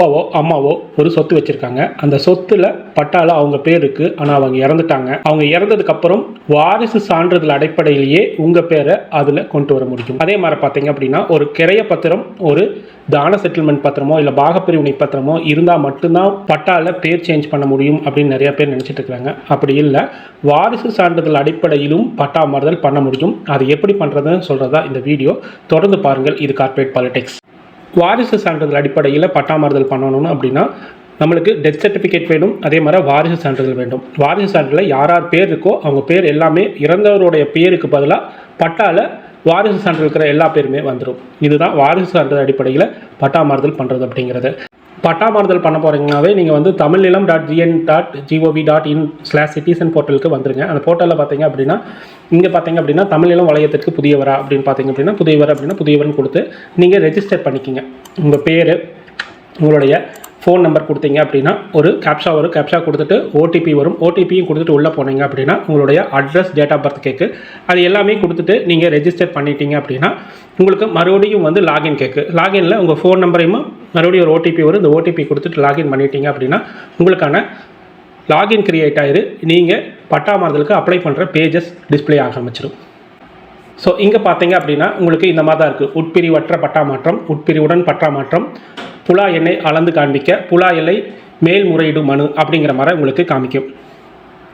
அப்பாவோ அம்மாவோ ஒரு சொத்து வச்சுருக்காங்க. அந்த சொத்துல பட்டால அவங்க பேர் இருக்கு. ஆனால் அவங்க இறந்துட்டாங்க. அவங்க இறந்ததுக்கு அப்புறம் வாரிசு சான்றிதழ் அடிப்படையிலேயே உங்கள் பேரை அதில் கொண்டு வர முடியும். அதே மாதிரி பார்த்தீங்க அப்படின்னா ஒரு கிரைய பத்திரம் ஒரு தான செட்டில்மெண்ட் பத்திரமோ இல்லை பாகப்பிரிவினை பத்திரமோ இருந்தால் மட்டும்தான் பட்டால பேர் சேஞ்ச் பண்ண முடியும் அப்படின்னு நிறைய பேர் நினச்சிட்டு இருக்காங்க அப்படி இல்லை வாரிசு சான்றிதழ் அடிப்படையிலும் பட்டா மாறுதல் பண்ண முடியும். அது எப்படி பண்ணுறதுன்னு சொல்கிறதா இந்த வீடியோ. தொடர்ந்து பாருங்கள். இது கார்ப்பரேட் பாலிடிக்ஸ் வாரிசு சான்றிதழ் அடிப்படையில் பட்டாமாறுதல் பண்ணணும்னு அப்படின்னா நம்மளுக்கு டெத் சர்டிஃபிகேட் வேணும் அதே மாதிரி வாரிசு சான்றிதழ் வேண்டும். வாரிசு சான்றிதழில் யார் யார் பேர் இருக்கோ அவங்க பேர் எல்லாமே இறந்தவருடைய பேருக்கு பதிலாக பட்டால வாரிசு சான்றிதழ் இருக்கிற எல்லா பேருமே வந்துடும் இதுதான் வாரிசு சான்றிதழ் அடிப்படையில் பட்டாமாறுதல் பண்ணுறது அப்படிங்கிறது. பட்டா மாறுதல் பண்ண போகிறீங்கனாவே நீங்கள் வந்து Tamilnilam dot GN dot GOV dot in slash citizen போர்ட்டலுக்கு வந்துருங்க. அந்த போர்ட்டலில் பார்த்தீங்க அப்படின்னா இங்கே பார்த்தீங்க அப்படின்னா தமிழ்நிலம் வளையத்திற்கு புதியவரா அப்படின்னு பார்த்தீங்க அப்படின்னா புதியவர் அப்படின்னா புதியவர்னு கொடுத்து நீங்கள் ரெஜிஸ்டர் பண்ணிக்கிங்க. உங்கள் பேர் உங்களுடைய ஃபோன் நம்பர் கொடுத்தீங்க அப்படின்னா ஒரு கேப்ஷா வரும் கேப்ஷா கொடுத்துட்டு ஓடிபி வரும். ஓடிபியும் கொடுத்துட்டு உள்ளே போனீங்க அப்படின்னா உங்களுடைய அட்ரஸ் டேட் ஆஃப் பர்த் கேக்கு அது எல்லாமே கொடுத்துட்டு நீங்கள் ரெஜிஸ்டர் பண்ணிட்டீங்க அப்படின்னா உங்களுக்கு மறுபடியும் வந்து லாகின் கேக்கு லாகினில் உங்கள் ஃபோன் நம்பரையும் மறுபடியும் ஒரு ஓடிபி வரும். இந்த ஓடிபி கொடுத்துட்டு லாகின் பண்ணிட்டீங்க அப்படின்னா உங்களுக்கான லாகின் கிரியேட் ஆயிரு. நீங்கள் பட்டா மாறுதலுக்கு அப்ளை பண்ணுற பேஜஸ் டிஸ்ப்ளே ஆரம்பிச்சிடும் ஸோ இங்கே பார்த்தீங்க அப்படின்னா உங்களுக்கு இந்த மாதிரி தான் இருக்குது உட்பிரிவற்ற பட்டா மாற்றம் உட்பிரிவுடன் பட்டா மாற்றம் புலா எண்ணை அளந்து காண்பிக்க புலா எல்லை மேல்முறையீடு மனு அப்படிங்கிற மாதிரி உங்களுக்கு காமிக்கும்.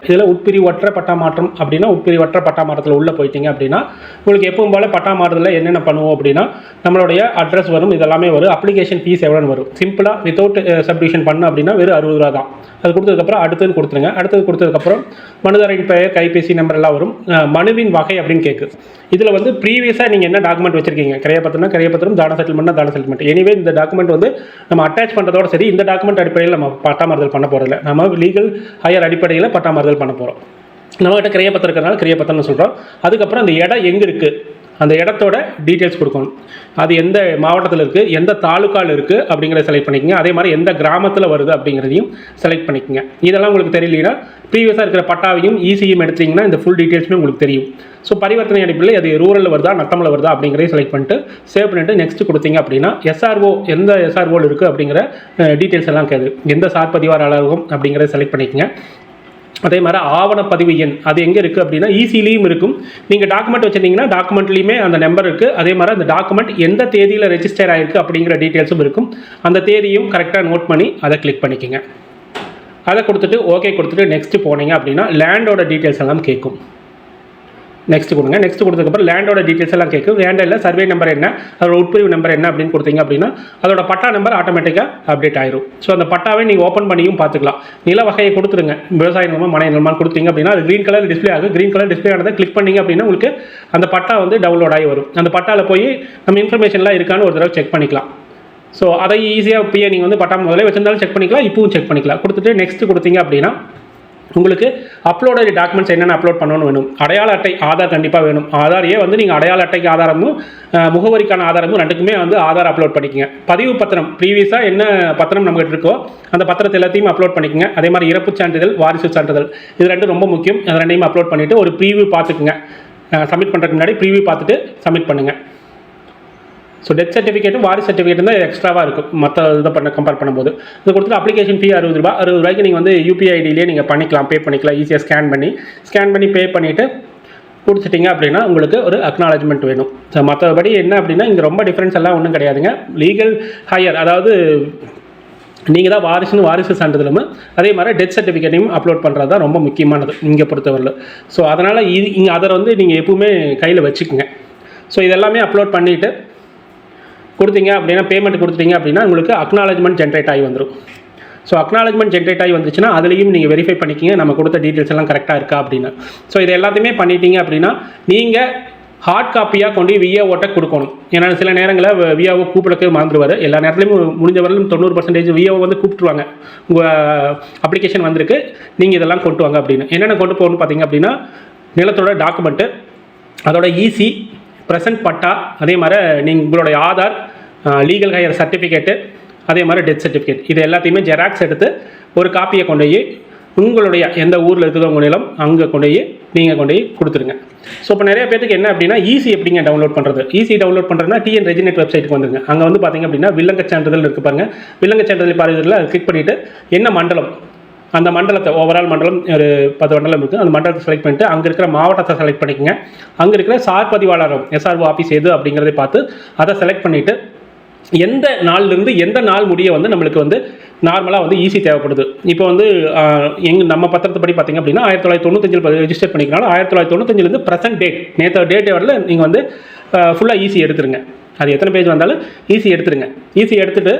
இதில் உட்பிரிவற்ற பட்டா மாற்றம் அப்படின்னா உட்பிரிவற்ற பட்டா மாற்றத்தில் உள்ளே போயிட்டீங்க அப்படின்னா உங்களுக்கு எப்பவும் போல் பட்டா என்னென்ன பண்ணுவோம் அப்படின்னா நம்மளுடைய அட்ரஸ் வரும் இதெல்லாமே வரும் அப்ளிகேஷன் ஃபீஸ் எவ்வளோன்னு வரும். சிம்பிளாக வித்தவுட் சப்டிஷன் பண்ண அப்படின்னா வெறும் அறுபது ரூபா தான் அது கொடுத்ததுக்கப்புறம் அடுத்தது கொடுத்துருங்க. அடுத்தது கொடுத்ததுக்கப்புறம் மனுதாரின் பெயர் கைபேசி நம்பர் எல்லாம் வரும். மனுவின் வகை அப்படின்னு கேட்கு இதில் வந்து ப்ரீவியஸாக நீங்கள் என்ன டாக்குமெண்ட் வச்சிருக்கீங்க? கிரையப்பத்திரம் கிரையப்பத்திரம் தான செட்டில்மெண்ட்னா தான செட்டில்மெண்ட் எனிவே இந்த டாக்குமெண்ட் வந்து நம்ம அட்டாச் பண்ணுறதோட சரி இந்த டாக்குமெண்ட் அடிப்படையில் நம்ம பட்டாமறுதல் பண்ண போகிறதில்ல நம்ம லீகல் ஹையர் அடிப்படையில் பட்டாமறுதல் பண்ண போகிறோம் நம்மகிட்ட கிரையப்பத்திரம் இருக்கிறனால கிரையப்பத்திரம்னு சொல்கிறோம் அதுக்கப்புறம் அந்த இடம் எங்கே இருக்குது அந்த இடத்தோட டீட்டெயில்ஸ் கொடுக்கணும். அது எந்த மாவட்டத்தில் இருக்குது எந்த தாலுக்காவில் இருக்குது அப்படிங்கிறத செலக்ட் பண்ணிக்கங்க. அதே மாதிரி எந்த கிராமத்தில் வருது அப்படிங்கிறதையும் செலக்ட் பண்ணிக்கங்க. இதெல்லாம் உங்களுக்கு தெரியலனா ப்ரீவியஸாக இருக்கிற பட்டாவையும் ஈஸியும் எடுத்தீங்கன்னா இந்த ஃபுல் டீட்டெயில்ஸுமே உங்களுக்கு தெரியும். ஸோ பரிவர்த்தனை அடிப்பில் அது ரூரலில் வருதா நத்தமில் வருதா அப்படிங்கிறதையும் செலக்ட் பண்ணிட்டு சேவ் பண்ணிட்டு நெக்ஸ்ட் கொடுத்தீங்க அப்படின்னா எஸ்ஆர்ஓ எந்த எஸ்ஆர்ஓவில் இருக்குது அப்படிங்கிற டீட்டெயில்ஸ் எல்லாம் கேது எந்த சார் பதிவார் அலுவலகம் அப்படிங்கிறத செலக்ட் பண்ணிக்கங்க. அதே மாதிரி ஆவணப்பதிவு எண் அது எங்கே இருக்குது அப்படின்னா ஈஸிலையும் இருக்கும். நீங்கள் டாக்குமெண்ட் வச்சுருந்தீங்கன்னா டாக்குமெண்ட்லேயுமே அந்த நம்பர் இருக்குது அதே மாதிரி அந்த டாக்குமெண்ட் எந்த தேதியில் ரெஜிஸ்டர் ஆகிருக்கு அப்படிங்கிற டீட்டெயில்ஸும் இருக்கும். அந்த தேதியும் கரெக்டாக நோட் பண்ணி அதை கிளிக் பண்ணிக்கோங்க. அதை கொடுத்துட்டு ஓகே கொடுத்துட்டு நெக்ஸ்ட்டு போனீங்க அப்படின்னா லேண்டோட டீட்டெயில்ஸ் எல்லாம் கேட்கும். நெக்ஸ்ட் கொடுங்க. நெக்ஸ்ட் கொடுத்ததுக்கப்புறம் லேண்டோட டீட்டெயில்ஸ் எல்லாம் கேட்கும். லேண்டில் சர்வே நம்பர் என்ன அதோட உட்பிரிவு நம்பர் என்ன அப்படின்னு கொடுத்தீங்க அப்படின்னா அதோட பட்டா நம்பர் ஆட்டோமேட்டிக்காக அப்டேட் ஆயிரும். ஸோ அந்த பட்டாவை நீங்கள் ஓப்பன் பண்ணியும் பார்த்துக்கலாம். நில வகையை கொடுத்துருங்க. விவசாய நிலமா மனை நிலமான்னு கொடுத்தீங்க அப்படின்னா அது க்ரீன் கலர் டிஸ்ப்ளே ஆகும். க்ரீன் கலர் டிஸ்பிளே ஆனதை கிளிக் பண்ணிங்க அப்படின்னா உங்களுக்கு அந்த பட்டா வந்து டவுன்லோட் ஆகி வரும். அந்த பட்டாவில் போய் நம்ம இன்ஃபர்மேஷன்லாம் இருக்கான்னு ஒரு தடவை செக் பண்ணிக்கலாம். ஸோ அதை ஈஸியாக இப்போயே நீங்கள் வந்து பட்டா முதல்ல வச்சிருந்தாலும் செக் பண்ணிக்கலாம். இப்பவும் செக் பண்ணிக்கலாம். கொடுத்துட்டு நெக்ஸ்ட் கொடுத்தீங்க அப்படின்னா உங்களுக்கு அப்லோடு டாக்குமெண்ட்ஸ் என்னென்ன அப்லோட் பண்ணணும்னு வேணும். அடையாள அட்டை ஆதார் கண்டிப்பாக வேணும். ஆதாரையே வந்து நீங்கள் அடையாள அட்டைக்கு ஆதாரமும் முகவரிக்கான ஆதாரமும் ரெண்டுக்குமே வந்து ஆதார் அப்லோட் பண்ணிக்கங்க. பதிவு பத்திரம் ப்ரீவியஸாக என்ன பத்திரம் நம்மகிட்ட இருக்கோ அந்த பத்திரத்தை எல்லாத்தையும் அப்லோட் பண்ணிக்கங்க. அதே மாதிரி இறப்பு சான்றிதழ் வாரிசு சான்றிதழ் இது ரெண்டும் ரொம்ப முக்கியம். அது ரெண்டையும் அப்லோட் பண்ணிவிட்டு ஒரு ப்ரீவியூ பார்த்துக்குங்க. சப்மிட் பண்ணுறதுக்கு முன்னாடி ப்ரீவியூ பார்த்துட்டு சப்மிட் பண்ணுங்கள் ஸோ டெத் சர்டிஃபிகேட்டும் வாரிசு சர்டிஃபிகேட்டும் தான் எக்ஸ்ட்ராவாக இருக்கும் மற்ற இதை பண்ண கம்பேர் பண்ணும்போது. இது கொடுத்துட்டு அப்ளிகேஷன் ஃபீ அறுபது ரூபா அறுபது ரூபாய்க்கு நீங்கள் வந்து யூபிஐ ஐடியிலே நீங்கள் பண்ணிக்கலாம். பே பண்ணிக்கலாம். ஈஸியாக ஸ்கேன் பண்ணி ஸ்கேன் பண்ணி பே பண்ணிவிட்டு கொடுத்துட்டீங்க அப்படின்னா உங்களுக்கு ஒரு அக்னாலஜ்மெண்ட் வேணும். ஸோ மற்றபடி என்ன அப்படின்னா இங்கே ரொம்ப டிஃப்ரென்ஸ் எல்லாம் ஒன்றும் கிடையாதுங்க. லீகல் ஹையர் அதாவது நீங்கள் தான் வாரிசுன்னு வாரிசு சான்றிதழும் அதே மாதிரி டெத் சர்டிஃபிகேட்டையும் அப்லோட் பண்ணுறது தான் ரொம்ப முக்கியமானது இங்கே பொறுத்தவரையில். ஸோ அதனால் இது இங்கே அதை வந்து நீங்கள் எப்பவுமே கையில் வச்சுக்கோங்க. ஸோ இதெல்லாமே அப்லோட் பண்ணிவிட்டு கொடுத்தீங்க அப்படின்னா பேமெண்ட் கொடுத்துட்டீங்க அப்படின்னா உங்களுக்கு அக்னாலஜ்மெண்ட் ஜென்ரேட் ஆகி வந்துடும் ஸோ அக்னாலஜ்மெண்ட் ஜென்ரேட் ஆகி வந்துச்சுன்னா அதுலேயும் நீங்கள் வெரிஃபை பண்ணிக்கிங்க. நம்ம கொடுத்த டீட்டெயில்ஸ் எல்லாம் கரெக்டாக இருக்கா அப்படின்னு. ஸோ இது எல்லாத்தையுமே பண்ணிட்டீங்க அப்படின்னா நீங்கள் ஹார்ட் காப்பியாக கொண்டு விஏஓட்ட கொடுக்கணும். ஏன்னா சில நேரங்களில் விஏஓ கூப்பிடக்கு மறந்துடுவார் எல்லா நேரத்துலையும் முடிஞ்ச வரலும் தொண்ணூறு பர்சன்டேஜ் விஏஓ வந்து கூப்பிட்டுருவாங்க. உங்கள் அப்ளிகேஷன் வந்திருக்கு. நீங்கள் இதெல்லாம் கொண்டு வாங்க அப்படின்னு. என்னென்ன கொண்டு போகணும்னு பார்த்தீங்க அப்படின்னா நிலத்தோட டாக்குமெண்ட்டு அதோட ஈசி ப்ரெசன்ட் பட்டா அதே மாதிரி நீங்கள் உங்களுடைய ஆதார் லீகல் ஹையர் சர்டிஃபிகேட்டு அதே மாதிரி டெத் சர்டிஃபிகேட் இது எல்லாத்தையுமே ஜெராக்ஸ் எடுத்து ஒரு காப்பியை கொண்டு போய் உங்களுடைய எந்த ஊரில் இருக்குதோ உங்கள் நிலம் அங்கே கொண்டு போய் நீங்கள் கொண்டு போய் கொடுத்துருங்க. ஸோ இப்போ நிறைய பேருக்கு என்ன அப்படின்னா ஈஸி எப்படிங்க டவுன்லோட் பண்ணுறது ஈஸி டவுன்லோட் பண்ணுறதுனா டிஎன் ரெஜினேட் வெப்சைட்டுக்கு வந்துருங்க. அங்கே வந்து பார்த்தீங்க அப்படின்னா வில்லங்க சான்றிதழ் இருக்கு பாருங்கள் வில்லங்க சான்றிதழ் பார்வையில் அதை கிளிக் பண்ணிவிட்டு என்ன மண்டலம்? அந்த மண்டலத்தை ஓவரால் மண்டலம் ஒரு பத்து மண்டலம் இருக்குது அந்த மண்டலத்தை செலக்ட் பண்ணிட்டு அங்கே இருக்கிற மாவட்டத்தை செலக்ட் பண்ணிக்கங்க. அங்கே இருக்கிற சார் பதிவாளரம் எஸ்ஆர்ஓ ஆஃபீஸ் எது அப்படிங்கிறதை பார்த்து அதை செலக்ட் பண்ணிவிட்டு எந்த நாள்லேருந்து எந்த நாள் முடிய வந்து நம்மளுக்கு வந்து நார்மலாக வந்து ஈஸி தேவைப்படுது. இப்போ வந்து எங் நம்ம பத்திரத்தை படி பார்த்தீங்க அப்படின்னா ஆயிரத்தி தொள்ளாயிரத்தி தொண்ணூத்தஞ்சில் ரெஜிஸ்டர் பண்ணிக்கிறனால ஆயிரத்தி தொள்ளாயிரத்தி தொண்ணூத்தஞ்சிலேருந்து ப்ரெசென்ட் டேட் நேற்று டேட் வரல நீங்கள் வந்து ஃபுல்லாக ஈஸி எடுத்துருங்க. அது எத்தனை பேஜ் வந்தாலும் ஈஸி எடுத்துருங்க. ஈஸி எடுத்துகிட்டு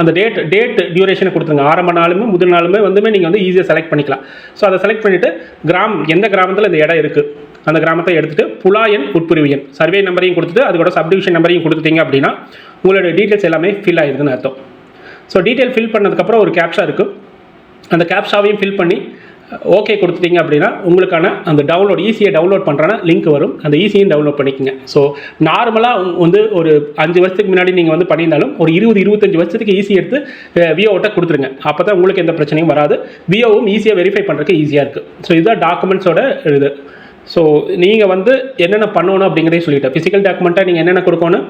அந்த டேட் டேட் டியூரேஷனை கொடுத்துருங்க. ஆரம்ப நாளுமே முதல் நாளுமே வந்துமே நீங்கள் வந்து ஈஸியாக செலக்ட் பண்ணிக்கலாம். ஸோ அதை செலக்ட் பண்ணிவிட்டு கிராம் எந்த கிராமத்தில் இந்த இடம் இருக்குது அந்த கிராமத்தை எடுத்துட்டு புலாயன் உட்பிரிவு எண். சர்வே நம்பரையும் கொடுத்துட்டு அதோட சப்டிவிஷன் நம்பரையும் கொடுத்துட்டீங்க அப்படின்னா உங்களோட டீட்டெயில்ஸ் எல்லாமே ஃபில் ஆயிருதுன்னு அர்த்தம். ஸோ டீட்டெயில் ஃபில் பண்ணதுக்கப்புறம் ஒரு கேப்ஷா இருக்கும் அந்த கேப்ஷாவையும் ஃபில் பண்ணி ஓகே கொடுத்துட்டீங்க அப்படின்னா உங்களுக்கான அந்த டவுன்லோட் ஈஸியாக டவுன்லோட் பண்ணுறான லிங்க் வரும். அந்த ஈஸியும் டவுன்லோட் பண்ணிக்கோங்க. ஸோ நார்மலாக வந்து ஒரு அஞ்சு வருஷத்துக்கு முன்னாடி நீங்கள் வந்து பண்ணியிருந்தாலும் ஒரு இருபது இருபத்தஞ்சு வருஷத்துக்கு ஈஸி எடுத்து விஓட்ட கொடுத்துருங்க. அப்போ தான் உங்களுக்கு எந்த பிரச்சனையும் வராது. விஓவும் ஈஸியாக வெரிஃபை பண்ணுறதுக்கு ஈஸியாக இருக்குது ஸோ இதுதான் டாக்குமெண்ட்ஸோட இது. ஸோ நீங்கள் வந்து என்னென்ன பண்ணணும் அப்படிங்கிறதே சொல்லிட்டேன். ஃபிசிக்கல் டாக்குமெண்ட்டாக நீங்கள் என்னென்ன கொடுக்கணும்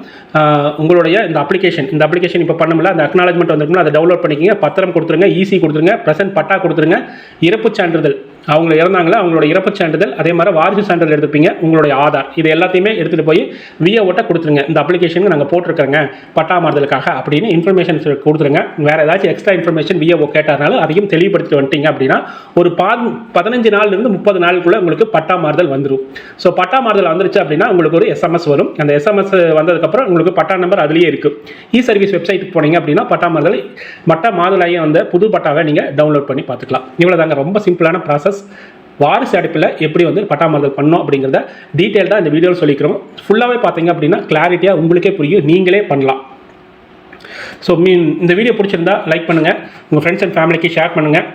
உங்களுடைய இந்த அப்ளிகேஷன் இந்த அப்ளிகேஷன் இப்போ பண்ணமுல அந்த அக்னாலஜ்மெண்ட் வந்துருக்கணும் அதை டவுன்லோட் பண்ணிக்கிங்க பத்திரம் கொடுத்துருங்க ஈசி கொடுத்துருங்க ப்ரெசன்ட் பட்டா கொடுத்துருங்க இறப்புச் சான்றிதழ். அவங்க இறந்தாங்களா? அவங்களோட இறப்பு சான்றிதழ் அதே மாதிரி வாரிசு சான்றிதழ் எடுத்துப்பீங்க உங்களுடைய ஆதார். இது எல்லாத்தையுமே எடுத்துகிட்டு போய் விஏஓட்ட கொடுத்துருங்க. இந்த அப்ளிகேஷனுக்கு நாங்கள் போட்டிருக்கிறோங்க. பட்டா மாறுதலுக்காக அப்படின்னு இன்ஃபர்மேஷன் கொடுத்துருங்க. வேறு ஏதாச்சும் எக்ஸ்ட்ரா இன்ஃபர்மேஷன் விஏஓ கேட்டாருனாலும் அதையும் தெளிவுபடுத்திட்டு வந்துட்டீங்க அப்படின்னா ஒரு பா பதினஞ்சு நாள்லேருந்து முப்பது நாளுக்குள்ளே உங்களுக்கு பட்டா மாறுதல் வந்துடும் ஸோ பட்டா மாறுதல் வந்துருச்சு அப்படின்னா உங்களுக்கு ஒரு எஸ்எம்எஸ் வரும். அந்த எஸ்எம்எஸ் வந்ததுக்கப்புறம் உங்களுக்கு பட்டா நம்பர் அதுலேயே இருக்குது இ சர்வீஸ் வெப்சைட்டுக்கு போனீங்க அப்படின்னா பட்டா மாறுதல் பட்டா மாறுதலாகி வந்த புது பட்டாவை நீங்கள் டவுன்லோட் பண்ணி பார்த்துக்கலாம். இவ்வளோ தாங்க ரொம்ப சிம்பிளான ப்ராசஸ் வாரிசு அடிப்பில் எப்படி வந்து பட்டாமறுதல் பண்ணோம் அப்படிங்கிறத டீட்டெயில்டாக இந்த வீடியோவில் சொல்லிக்கிறோம். ஃபுல்லாகவே பார்த்தீங்க அப்படின்னா கிளாரிட்டியாக உங்களுக்கே புரியும். நீங்களே பண்ணலாம். ஸோ மீன் இந்த வீடியோ பிடிச்சிருந்தா லைக் பண்ணுங்கள் உங்கள் ஃப்ரெண்ட்ஸ் அண்ட் ஃபேமிலிக்கு ஷேர் பண்ணுங்கள்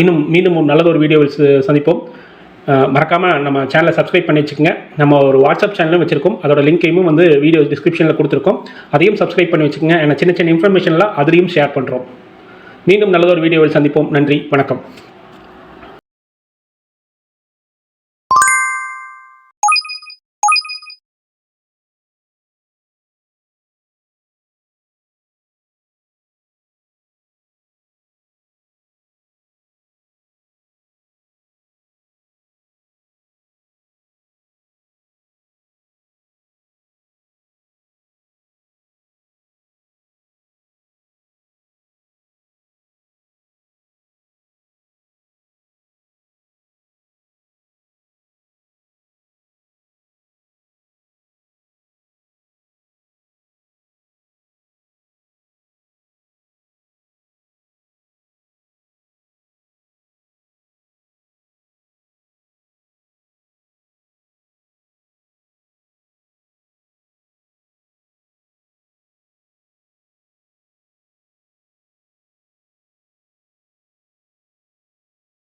இன்னும் மீண்டும் ஒரு நல்லது ஒரு வீடியோவில் சந்திப்போம். மறக்காமல் நம்ம சேனலை சப்ஸ்கிரைப் பண்ணி வச்சுக்கோங்க. நம்ம ஒரு வாட்ஸ்அப் சேனலும் வச்சுருக்கோம். அதோட லிங்கையும் வந்து வீடியோ டிஸ்கிரிப்ஷனில் கொடுத்துருக்கோம். அதையும் சப்ஸ்கிரைப் பண்ணி வச்சுக்கோங்க. ஏன்னா சின்ன சின்ன இன்ஃபர்மேஷன்லாம் அதுலேயும் ஷேர் பண்ணுறோம் மீண்டும் நல்லதொரு வீடியோவில் சந்திப்போம். நன்றி. வணக்கம்.